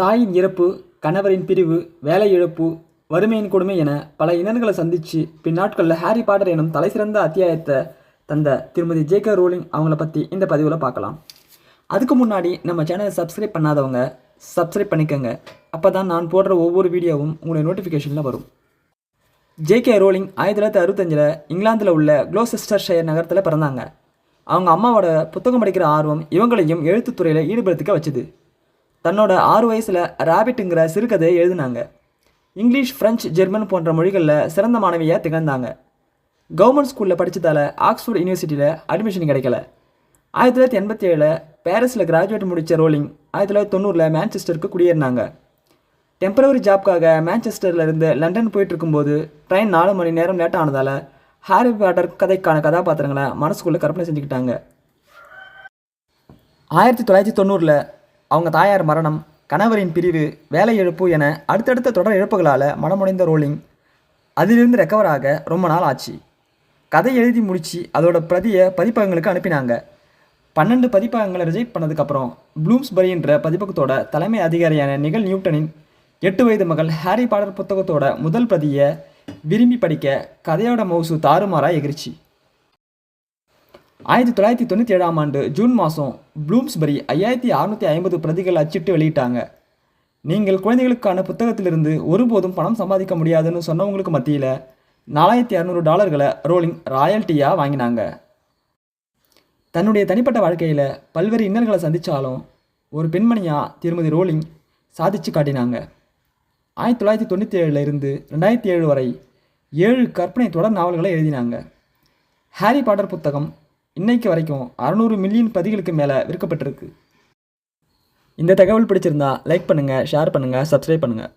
தாயின் இறப்பு கணவரின் பிரிவு வேலை இழப்பு வறுமையின் கொடுமை என பல இன்னல்களை சந்தித்து பின்னாட்களில் ஹாரி பாட்டர் எனும் தலைசிறந்த அத்தியாயத்தை தந்த திருமதி ஜேகே ரோலிங் அவங்கள பற்றி இந்த பதிவில் பார்க்கலாம். அதுக்கு முன்னாடி நம்ம சேனலை சப்ஸ்கிரைப் பண்ணாதவங்க சப்ஸ்கிரைப் பண்ணிக்கோங்க. அப்போ தான் நான் போடுற ஒவ்வொரு வீடியோவும் உங்களுடைய நோட்டிஃபிகேஷனில் வரும். ஜேகே ரோலிங் ஆயிரத்தி தொள்ளாயிரத்தி அறுபத்தஞ்சில் இங்கிலாந்தில் உள்ள குளோசெஸ்டர் ஷயர் நகரத்தில் பிறந்தாங்க. அவங்க அம்மாவோட புத்தகம் படிக்கிற ஆர்வம் இவங்களையும் எழுத்துத்துறையில் ஈடுபடுத்திக்க வச்சுது. தன்னோட ஆறு வயசில் ராபிட்டுங்கிற சிறுகதையை எழுதினாங்க. இங்கிலீஷ் ஃப்ரெஞ்சு ஜெர்மன் போன்ற மொழிகளில் சிறந்த மாணவியாக திகழ்ந்தாங்க. கவர்மெண்ட் ஸ்கூலில் படித்ததால் ஆக்ஸ்ஃபோர்ட் யூனிவர்சிட்டியில் அட்மிஷன் கிடைக்கல. ஆயிரத்தி தொள்ளாயிரத்தி எண்பத்தி ஏழில் பாரிஸில் கிராஜுவேட் முடித்த ரோலிங் ஆயிரத்தி தொள்ளாயிரத்தி தொண்ணூறில் மேன்செஸ்டருக்கு குடியேறினாங்க. டெம்பரவரி ஜாப்க்காக மேன்செஸ்டர்லேருந்து லண்டன் போயிட்டு இருக்கும்போது ட்ரெயின் நாலு மணி நேரம் லேட் ஆனதால் ஹாரி பாட்டர் கதைக்கான கதாபாத்திரங்களை மனசுக்குள்ளே கற்பனை செஞ்சுக்கிட்டாங்க. ஆயிரத்தி தொள்ளாயிரத்தி தொண்ணூறில் அவங்க தாயார் மரணம் கணவரின் பிரிவு வேலை இழப்பு என அடுத்தடுத்த தொடர் இழப்புகளால் மனமுடைந்த ரோலிங் அதிலிருந்து ரெக்கவர் ஆக ரொம்ப நாள் ஆச்சு. கதை எழுதி முடித்து அதோட பிரதியை பதிப்பகங்களுக்கு அனுப்பினாங்க. பன்னெண்டு பதிப்பகங்களை ரிஜெக்ட் பண்ணதுக்கப்புறம் ப்ளூம்ஸ்பரின்ற பதிப்பகத்தோட தலைமை அதிகாரியான நிகழ் நியூட்டனின் எட்டு வயது மகள் ஹாரி பாட்டர் புத்தகத்தோட முதல் பிரதியை விரும்பி படிக்க கதையோட மவுசு தாறுமாறாக எகிரிச்சு. ஆயிரத்தி தொள்ளாயிரத்தி தொண்ணூற்றி ஏழாம் ஆண்டு ஜூன் மாதம் ப்ளூம்ஸ்பரி ஐயாயிரத்தி அறுநூற்றி ஐம்பது பிரதிகள் அச்சிட்டு வெளியிட்டாங்க. நீங்கள் குழந்தைகளுக்கான புத்தகத்திலிருந்து ஒருபோதும் பணம் சம்பாதிக்க முடியாதுன்னு சொன்னவங்களுக்கு மத்தியில் நாலாயிரத்தி இரநூறு டாலர்களை ரோலிங் ராயல்ட்டியாக வாங்கினாங்க. தன்னுடைய தனிப்பட்ட வாழ்க்கையில் பல்வேறு இன்னல்களை சந்தித்தாலும் ஒரு பெண்மணியாக திருமதி ரோலிங் சாதிச்சு காட்டினாங்க. ஆயிரத்தி தொள்ளாயிரத்தி தொண்ணூற்றி ஏழில் இருந்து ரெண்டாயிரத்தி ஏழு வரை ஏழு கற்பனை தொடர் நாவல்களை எழுதினாங்க. ஹாரி பாட்டர் புத்தகம் இன்னைக்கு வரைக்கும் அறநூறு மில்லியன் பதிகளுக்கு மேலே விற்கப்பட்டிருக்கு. இந்த தகவல் பிடிச்சிருந்தா லைக் பண்ணுங்கள் ஷேர் பண்ணுங்கள் சப்ஸ்கிரைப் பண்ணுங்கள்